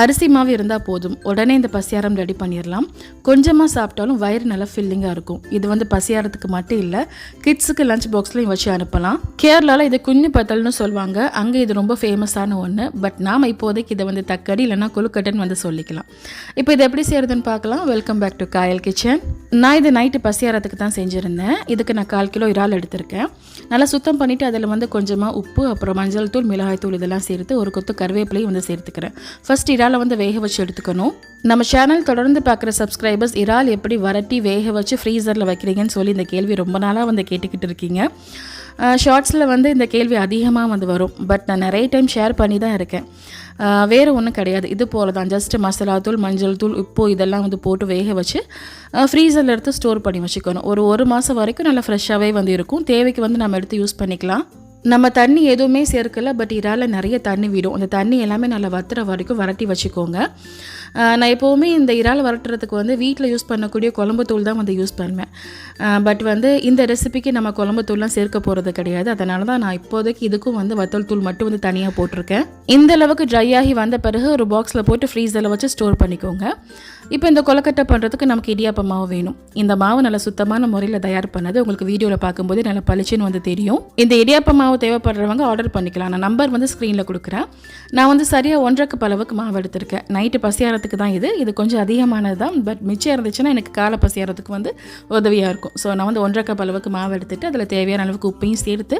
அரிசி மாவு இருந்தால் போதும். உடனே இந்த பசியாரம் ரெடி பண்ணிடலாம் கொஞ்சமாக சாப்பிட்டாலும் வயிறு நல்லா ஃபில்லிங்காக இருக்கும். இது வந்து பசியாரத்துக்கு மட்டும் இல்லை கிட்ஸுக்கு லஞ்ச் பாக்ஸ்லையும் வச்சு அனுப்பலாம். கேரளாவில் இது குஞ்சு பத்தல்னு சொல்லுவாங்க அங்கே இது ரொம்ப ஃபேமஸான ஒன்று பட் நாம் இப்போதைக்கு இதை வந்து தக்கடி இல்லைன்னா கொழுக்கட்டைன்னு வந்து சொல்லிக்கலாம். இப்போ இது எப்படி செய்கிறதுன்னு பார்க்கலாம். Welcome back to Kayal kitchen நான் இது நைட்டு பசியாரத்துக்கு தான் செஞ்சுருந்தேன். இதுக்கு நான் கால் கிலோ இறால் எடுத்திருக்கேன். நல்லா சுத்தம் பண்ணிவிட்டு அதில் வந்து கொஞ்சமாக உப்பு அப்புறம் மஞ்சள் தூள் மிளகாய் தூள் இதெல்லாம் சேர்த்து ஒரு கொத்து கருவேப்பிலையும் வந்து சேர்த்துக்கிறேன். ஃபர்ஸ்ட் இறாலை வந்து வேக வச்சு எடுத்துக்கணும். நம்ம சேனல் தொடர்ந்து பார்க்குற சப்ஸ்கிரைபர்ஸ் இறால் எப்படி வரட்டி வேக வச்சு ஃப்ரீசரில் வைக்கிறீங்கன்னு சொல்லி இந்த கேள்வி ரொம்ப நாளாக வந்து கேட்டுக்கிட்டு இருக்கீங்க. ஷார்ட்ஸில் வந்து இந்த கேள்வி அதிகமாக வந்து வரும். பட் நான் நிறைய டைம் ஷேர் பண்ணி தான் இருக்கேன் வேறு ஒன்றும் கிடையாது. இது போல தான் ஜஸ்ட் மசாலா தூள் மஞ்சள் தூள் உப்பு இதெல்லாம் வந்து போட்டு வேக வச்சு ஃப்ரீசரில் எடுத்து ஸ்டோர் பண்ணி வச்சுக்கணும். ஒரு ஒரு மாதம் வரைக்கும் நல்லா ஃப்ரெஷ்ஷாகவே வந்து இருக்கும். தேவைக்கு வந்து நம்ம எடுத்து யூஸ் பண்ணிக்கலாம். நம்ம தண்ணி எதுவுமே சேர்க்கல பட் இறால் நிறைய தண்ணி விடும். அந்த தண்ணி எல்லாமே நல்லா வத்துற வரைக்கும் வரட்டி வச்சுக்கோங்க. நான் எப்போவுமே இந்த இறால் வரட்டுறதுக்கு வந்து வீட்டில் யூஸ் பண்ணக்கூடிய குழம்பு தூள் தான் வந்து யூஸ் பண்ணுவேன். பட் வந்து இந்த ரெசிபிக்கு நம்ம குழம்பு தூள்லாம் சேர்க்க போகிறது கிடையாது. அதனால தான் நான் இப்போதைக்கு இதுக்கும் வந்து வத்தல் தூள் மட்டும் வந்து தனியாக போட்டிருக்கேன். இந்த அளவுக்கு ட்ரை ஆகி வந்த பிறகு ஒரு பாக்ஸில் போட்டு ஃப்ரீசரில் வச்சு ஸ்டோர் பண்ணிக்கோங்க. இப்போ இந்த கொலக்கட்டை பண்ணுறதுக்கு நமக்கு இடியாப்ப மாவு வேணும். இந்த மாவு நல்லா சுத்தமான முறையில் தயார் பண்ணது உங்களுக்கு வீடியோவில் பார்க்கும்போது நல்லா பளிச்சுன்னு வந்து தெரியும். இந்த இடியாப்ப மாவு தேவைப்படுறவங்க ஆர்டர் பண்ணிக்கலாம். நான் நம்பர் வந்து ஸ்க்ரீனில் கொடுக்குறேன். நான் வந்து சரியாக ஒன்றரை கப் அளவுக்கு மாவு எடுத்திருக்கேன். நைட்டு பசியாரத்துக்கு தான் இது. இது கொஞ்சம் அதிகமானது தான். பட் மிச்சம் இருந்துச்சுன்னா எனக்கு காலை பசியாரத்துக்கு வந்து உதவியாக இருக்கும். ஸோ நான் வந்து ஒன்றரை கப் அளவுக்கு மாவு எடுத்துட்டு அதில் தேவையான அளவுக்கு உப்பையும் சேர்த்து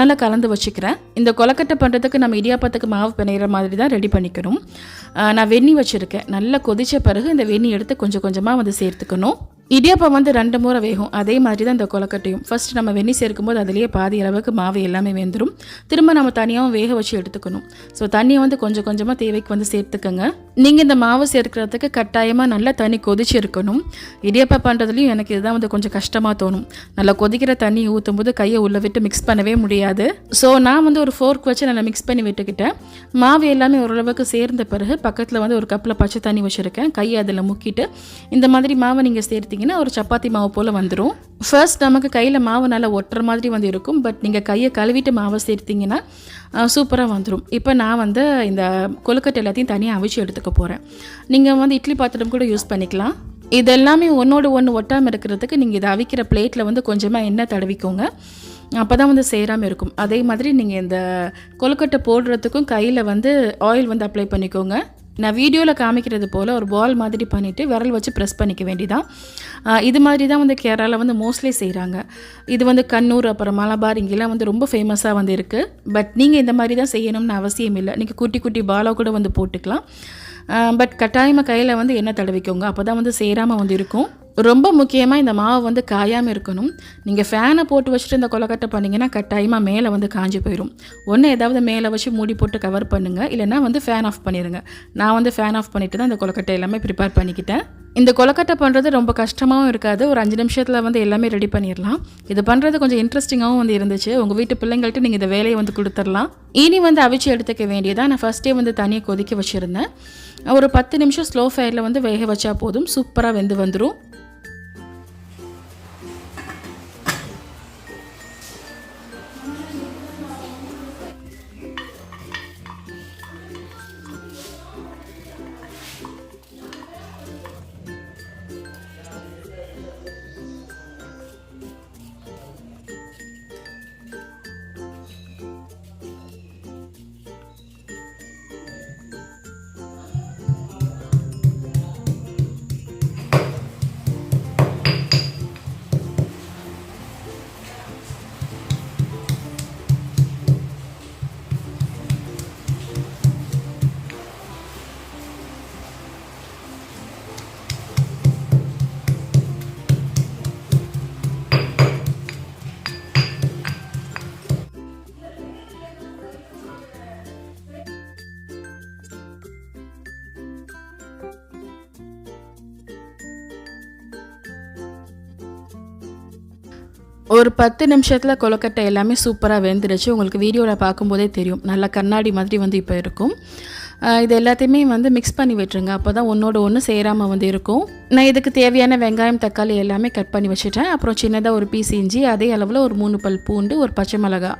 நல்லா கலந்து வச்சுக்கிறேன். இந்த கொலக்கட்டை பண்ணுறதுக்கு நம்ம இடியாப்பத்துக்கு மாவு பிணையிற மாதிரி தான் ரெடி பண்ணிக்கணும் நான் வெந்நி வச்சுருக்கேன். நல்லா கொதித்த பிறகு இந்த வெண்ணி எடுத்து கொஞ்சம் கொஞ்சமாக வந்து சேர்த்துக்கணும். இடியப்பம் வந்து ரெண்டு முறை வேகும். அதே மாதிரி தான் இந்த கொலக்கட்டையும் ஃபர்ஸ்ட் நம்ம வெந்நி சேர்க்கும்போது அதுலேயே பாதி அளவுக்கு மாவு எல்லாமே வெந்துடும் திரும்ப நம்ம தனியாகவும் வேக வச்சு எடுத்துக்கணும். ஸோ தண்ணியை வந்து கொஞ்சம் கொஞ்சமாக தேவைக்கு வந்து சேர்த்துக்கோங்க. நீங்கள் இந்த மாவு சேர்க்கிறதுக்கு கட்டாயமாக நல்லா தண்ணி கொதிச்சு இருக்கணும். இடியப்பம் பண்ணுறதுலையும் எனக்கு இதுதான் வந்து கொஞ்சம் கஷ்டமாக தோணும். நல்லா கொதிக்கிற தண்ணி ஊற்றும் போது கையை உள்ளே விட்டு மிக்ஸ் பண்ணவே முடியாது. ஸோ நான் வந்து ஒரு ஃபோர்க் வச்சு நல்லா மிக்ஸ் பண்ணி விட்டுக்கிட்டேன். மாவு எல்லாமே ஓரளவுக்கு சேர்ந்த பிறகு பக்கத்தில் வந்து ஒரு கப்பில் பச்சை தண்ணி வச்சுருக்கேன். கையை அதில் முக்கிட்டு இந்த மாதிரி மாவை நீங்கள் பார்த்தீங்கன்னா ஒரு சப்பாத்தி மாவு போல் வந்துடும் ஃபர்ஸ்ட் நமக்கு கையில் மாவு நல்லா ஒட்டுற மாதிரி வந்து இருக்கும். பட் நீங்கள் கையை கழுவிட்டு மாவை சேர்த்தீங்கன்னா சூப்பராக வந்துடும் இப்போ நான் வந்து இந்த கொழுக்கட்டை எல்லாத்தையும் தனியாக அவிச்சு எடுத்துக்க போகிறேன் நீங்கள் வந்து இட்லி பாத்திரம் கூட யூஸ் பண்ணிக்கலாம். இதெல்லாமே ஒன்றோடு ஒன்று ஒட்டாமல் இருக்கிறதுக்கு நீங்கள் இதை அவிக்கிற பிளேட்டில் வந்து கொஞ்சமாக எண்ணெய் தடவிக்கோங்க. அப்போ தான் வந்து சேராமல் இருக்கும். அதே மாதிரி நீங்கள் இந்த கொழுக்கட்டை போடுறதுக்கும் கையில் வந்து ஆயில் வந்து அப்ளை பண்ணிக்கோங்க. நான் வீடியோவில் காமிக்கிறது போல் ஒரு பால் மாதிரி பண்ணிவிட்டு விரல் வச்சு ப்ரெஸ் பண்ணிக்க வேண்டிதான். இது மாதிரி தான் வந்து கேரளாவில் வந்து மோஸ்ட்லி செய்கிறாங்க இது வந்து கண்ணூர் அப்புறம் மலபார் இங்கெல்லாம் வந்து ரொம்ப ஃபேமஸாக வந்து இருக்குது பட் நீங்கள் இந்த மாதிரி தான் செய்யணும்னு அவசியம் இல்லை. நீங்கள் குட்டி குட்டி பாலாக கூட வந்து போட்டுக்கலாம். பட் கட்டாயமாக கையில் வந்து எண்ணெய் தடவிக்கோங்க. அப்போ தான் வந்து சேராமல் வந்து இருக்கும். ரொம்ப முக்கியமாக இந்த மாவு வந்து காயாமல் இருக்கணும். நீங்கள் ஃபேனை போட்டு வச்சுட்டு இந்த கொலக்கட்டை பண்ணிங்கன்னா கட்டாயமாக மேலே வந்து காஞ்சி போயிடும் ஒன்று ஏதாவது மேலே வச்சு மூடி போட்டு கவர் பண்ணுங்கள் இல்லைன்னா வந்து ஃபேன் ஆஃப் பண்ணிடுங்க நான் வந்து ஃபேன் ஆஃப் பண்ணிவிட்டு தான் இந்த கொலக்கட்டை எல்லாமே ப்ரிப்பேர் பண்ணிக்கிட்டேன். இந்த கொலக்கட்டை பண்ணுறது ரொம்ப கஷ்டமாகவும் இருக்காது. ஒரு அஞ்சு நிமிஷத்தில் வந்து எல்லாமே ரெடி பண்ணிடலாம் இது பண்ணுறது கொஞ்சம் இன்ட்ரெஸ்டிங்காகவும் வந்து இருந்துச்சு. உங்கள் வீட்டு பிள்ளைங்கள்ட்ட நீங்கள் இந்த வேலையை வந்து கொடுத்துடலாம் இனி வந்து அவிச்சு எடுத்துக்க வேண்டியதாக நான் ஃபஸ்ட்டே வந்து தனியாக கொதிக்க வச்சுருந்தேன். ஒரு பத்து நிமிஷம் ஸ்லோ ஃபயரில் வந்து வேக வச்சா போதும். சூப்பராக வெந்து வந்துடும் ஒரு பத்து நிமிஷத்தில் கொழுக்கட்டை எல்லாமே சூப்பராக வெந்துருச்சு. உங்களுக்கு வீடியோவில் பார்க்கும்போதே தெரியும். நல்லா கண்ணாடி மாதிரி வந்து இப்போ இருக்கும். இது எல்லாத்தையுமே வந்து மிக்ஸ் பண்ணி விட்டுருங்க. அப்போ தான் ஒன்றோட ஒன்று சேராமல் வந்து இருக்கும். நான் இதுக்கு தேவையான வெங்காயம் தக்காளி எல்லாமே கட் பண்ணி வச்சுட்டேன். அப்புறம் சின்னதாக ஒரு பீஸ் இஞ்சி அதே அளவில் ஒரு மூணு பல் பூண்டு ஒரு பச்சை மிளகா.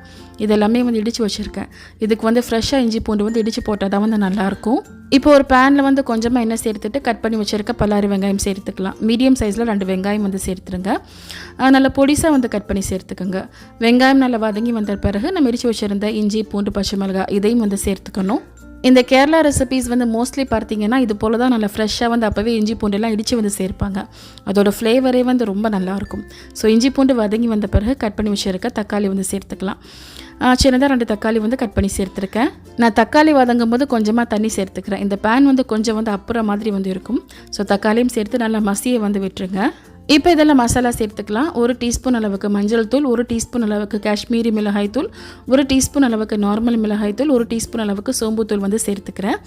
இதெல்லாமே வந்து இடித்து வச்சுருக்கேன். இதுக்கு வந்து ஃப்ரெஷ்ஷாக இஞ்சி பூண்டு வந்து இடித்து போட்டால் தான் வந்து நல்லாயிருக்கும். இப்போ ஒரு பேனில் வந்து கொஞ்சமாக எண்ணெய் சேர்த்துட்டு கட் பண்ணி வச்சுருக்க பல்லாறு வெங்காயம் சேர்த்துக்கலாம். மீடியம் சைஸில் ரெண்டு வெங்காயம் வந்து சேர்த்துருங்க. நல்ல நல்லா பொடிசாக வந்து கட் பண்ணி சேர்த்துக்கோங்க. வெங்காயம் நல்லா வதங்கி வந்த பிறகு நம்ம இடித்து வச்சுருந்த இஞ்சி பூண்டு பச்சை மிளகா இதையும் வந்து சேர்த்துக்கணும். இந்த கேரளா ரெசிபீஸ் வந்து மோஸ்ட்லி பார்த்தீங்கன்னா இது போல தான் நல்லா ஃப்ரெஷ்ஷாக வந்து அப்போவே இஞ்சி பூண்டுலாம் இடித்து வந்து சேர்ப்பாங்க. அதோட ஃப்ளேவரே வந்து ரொம்ப நல்லாயிருக்கும். ஸோ இஞ்சி பூண்டு வதங்கி வந்த பிறகு கட் பண்ணி வச்சுருக்க தக்காளி வந்து சேர்த்துக்கலாம். சின்னதாக ரெண்டு தக்காளி வந்து கட் பண்ணி சேர்த்துருக்கேன். நான் தக்காளி வதங்கும் போது கொஞ்சமாக தண்ணி சேர்த்துக்கிறேன். இந்த பேன் வந்து கொஞ்சம் வந்து அப்புறம் மாதிரி வந்து இருக்கும். ஸோ தக்காளியும் சேர்த்து நல்லா மசியை வந்து விட்டுருங்க. இப்போ இதெல்லாம் மசாலா சேர்த்துக்கலாம். ஒரு டீஸ்பூன் அளவுக்கு மஞ்சள் தூள் ஒரு டீஸ்பூன் அளவுக்கு காஷ்மீரி மிளகாய் தூள் ஒரு டீஸ்பூன் அளவுக்கு நார்மல் மிளகாய் தூள் ஒரு டீஸ்பூன் அளவுக்கு சோம்பு தூள் வந்து சேர்த்துக்கிறேன்.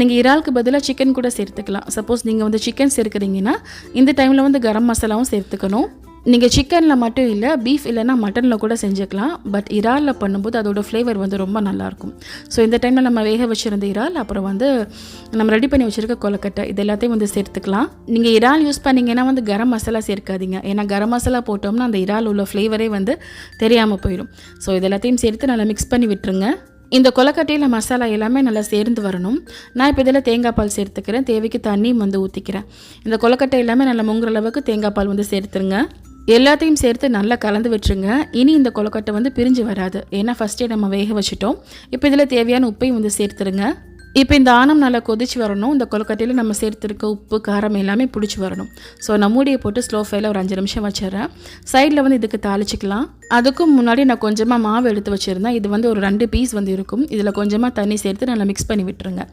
நீங்கள் இறாலுக்கு பதிலாக சிக்கன் கூட சேர்த்துக்கலாம். சப்போஸ் நீங்கள் வந்து சிக்கன் சேர்க்குறீங்கன்னா இந்த டைமில் வந்து கரம் மசாலாவும் சேர்த்துக்கணும். நீங்கள் சிக்கனில் மட்டும் இல்லை பீஃப் இல்லைன்னா மட்டனில் கூட செஞ்சுக்கலாம். பட் இறாலில் பண்ணும்போது அதோட ஃப்ளேவர் வந்து ரொம்ப நல்லாயிருக்கும். ஸோ இந்த டைமில் நம்ம வேக வச்சுருந்த இறால் அப்புறம் வந்து நம்ம ரெடி பண்ணி வச்சுருக்க கொலக்கட்டை இது எல்லாத்தையும் வந்து சேர்த்துக்கலாம். நீங்கள் இறால் யூஸ் பண்ணிங்கன்னா வந்து கரம் மசாலா சேர்க்காதீங்க. ஏன்னா கரம் மசாலா போட்டோம்னா அந்த இறால் உள்ள ஃப்ளேவரே வந்து தெரியாமல் போயிடும். ஸோ இது எல்லாத்தையும் சேர்த்து நல்லா மிக்ஸ் பண்ணி விட்டுருங்க. இந்த கொலக்கட்டையில் மசாலா எல்லாமே நல்லா சேர்ந்து வரணும். நான் இப்போ இதில் தேங்காய் பால் சேர்த்துக்கிறேன். தேவைக்கு தண்ணியும் வந்து ஊற்றிக்கிறேன் இந்த கொலக்கட்டை எல்லாமே நல்லா முங்குற அளவுக்கு தேங்காய் பால் வந்து சேர்த்துருங்க. எல்லாத்தையும் சேர்த்து நல்லா கலந்து விட்டுருங்க. இனி இந்த கொலக்கட்டை வந்து பிரிஞ்சு வராது. ஏன்னா ஃபஸ்ட்டே நம்ம வேக வச்சுட்டோம். இப்போ இதில் தேவையான உப்பையும் வந்து சேர்த்துருங்க. இப்போ இந்த ஆணம் நல்லா கொதிச்சு வரணும். இந்த கொலக்கட்டையில் நம்ம சேர்த்துருக்க உப்பு காரம் எல்லாமே பிடிச்சி வரணும். ஸோ நான் மூடியை போட்டு ஸ்லோ ஃபைல ஒரு அஞ்சு நிமிஷம் வச்சிடுறேன். சைடில் வந்து இதுக்கு தாளிச்சிக்கலாம். அதுக்கும் முன்னாடி நான் கொஞ்சமாக மாவு எடுத்து வச்சுருந்தேன். இது வந்து ஒரு ரெண்டு பீஸ் வந்து இருக்கும். இதில் கொஞ்சமாக தண்ணி சேர்த்து நல்லா மிக்ஸ் பண்ணி விட்டுருங்க.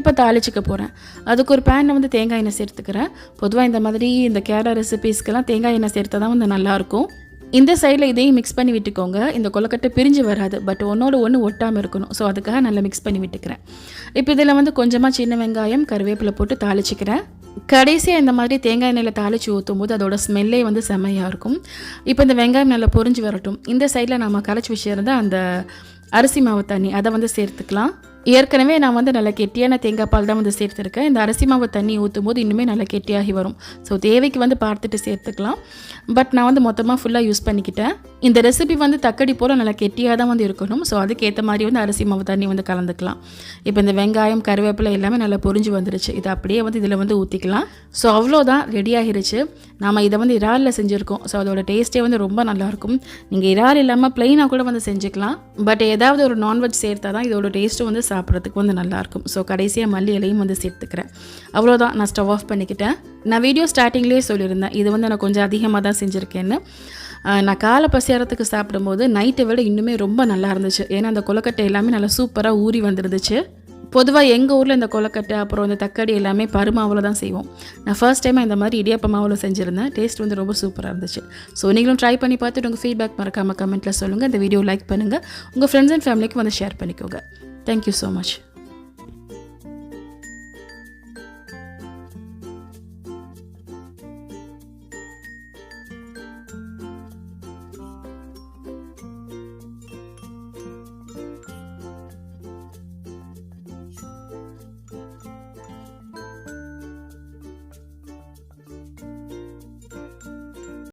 இப்போ தாளிச்சிக்க போகிறேன் அதுக்கு ஒரு பேனில் வந்து தேங்காய் எண்ணெய் சேர்த்துக்கிறேன். பொதுவாக இந்த மாதிரி இந்த கேரளா ரெசிபீஸ்க்கெல்லாம் தேங்காய் எண்ணெய் சேர்த்தா தான் வந்து நல்லாயிருக்கும் இந்த சைடில் இதையும் மிக்ஸ் பண்ணி விட்டுக்கோங்க. இந்த கொலக்கட்டை பிரிஞ்சு வராது. பட் ஒன்றோட ஒன்று ஒட்டாமல் இருக்கணும். ஸோ அதுக்காக நல்லா மிக்ஸ் பண்ணி விட்டுக்கிறேன். இப்போ இதில் வந்து கொஞ்சமாக சின்ன வெங்காயம் கருவேப்பிலை போட்டு தாளிச்சிக்கிறேன். கடைசியாக இந்த மாதிரி தேங்காய் எண்ணெயில் தாளித்து ஊற்றும் போது அதோட ஸ்மெல்லே வந்து செம்மையாக இருக்கும். இப்போ இந்த வெங்காயம் நல்லா பொரிஞ்சு வரட்டும். இந்த சைடில் நம்ம கரைச்சி வச்சிருந்த அந்த அரிசி மாவு தண்ணி அதை வந்து சேர்த்துக்கலாம். ஏற்கனவே நான் வந்து நல்ல கெட்டியான தேங்காய் பால் தான் வந்து சேர்த்துருக்கேன். இந்த அரிசி மாவு தண்ணி ஊற்றும் போது இன்னுமே நல்லா கெட்டியாகி வரும். ஸோ தேவைக்கு வந்து பார்த்துட்டு சேர்த்துக்கலாம். பட் நான் வந்து மொத்தமாக ஃபுல்லாக யூஸ் பண்ணிக்கிட்டேன். இந்த ரெசிபி வந்து தக்கடி போல் நல்லா கெட்டியாக தான் வந்து இருக்கணும். ஸோ அதுக்கேற்ற மாதிரி வந்து அரிசி மாவு தண்ணி வந்து கலந்துக்கலாம். இப்போ இந்த வெங்காயம் கருவேப்பிலை எல்லாமே நல்லா பொரிஞ்சு வந்துருச்சு. இதை அப்படியே வந்து இதில் வந்து ஊற்றிக்கலாம் ஸோ அவ்வளோதான் ரெடி ஆகிருச்சு. நாம் இதை வந்து இறாலில் செஞ்சுருக்கோம். ஸோ அதோட டேஸ்ட்டே வந்து ரொம்ப நல்லாயிருக்கும். நீங்கள் இறால் இல்லாமல் ப்ளைனாக கூட வந்து செஞ்சுக்கலாம். பட் ஏதாவது ஒரு நான்வெஜ் சேர்த்தா தான் இதோட டேஸ்ட்டு வந்து சாப்பிட்றதுக்கு வந்து நல்லாயிருக்கும். ஸோ கடைசியாக மல்லி இலையும் வந்து சேர்த்துக்கிறேன். அவ்வளோதான் நான் ஸ்டவ் ஆஃப் பண்ணிக்கிட்டேன். நான் வீடியோ ஸ்டார்டிங்லேயே சொல்லியிருந்தேன். இது வந்து நான் கொஞ்சம் அதிகமாக தான் செஞ்சுருக்கேன்னு. நான் காலை பசியாரத்துக்கு சாப்பிடும்போது நைட்டை விட இன்னுமே ரொம்ப நல்லா இருந்துச்சு. ஏன்னா அந்த கொலக்கட்டை எல்லாமே நல்லா சூப்பராக ஊறி வந்துருந்துச்சு. பொதுவாக எங்கள் ஊரில் இந்த கொலக்கட்டை அப்புறம் இந்த தக்காளி எல்லாமே பருமாவில் தான் செய்வோம். நான் ஃபர்ஸ்ட் டைம் இந்த மாதிரி இடியப்ப மாவில் செஞ்சுருந்தேன். டேஸ்ட் வந்து ரொம்ப சூப்பராக இருந்துச்சு. ஸோ நீங்களும் ட்ரை பண்ணி பார்த்துட்டு உங்கள் ஃபீட்பேக் மறக்காமல் கமெண்ட்டில் சொல்லுங்கள் இந்த வீடியோ லைக் பண்ணுங்கள் உங்கள் ஃப்ரெண்ட்ஸ் அண்ட் ஃபேமிலிக்கு வந்து ஷேர் பண்ணிக்கோங்க. Thank you so much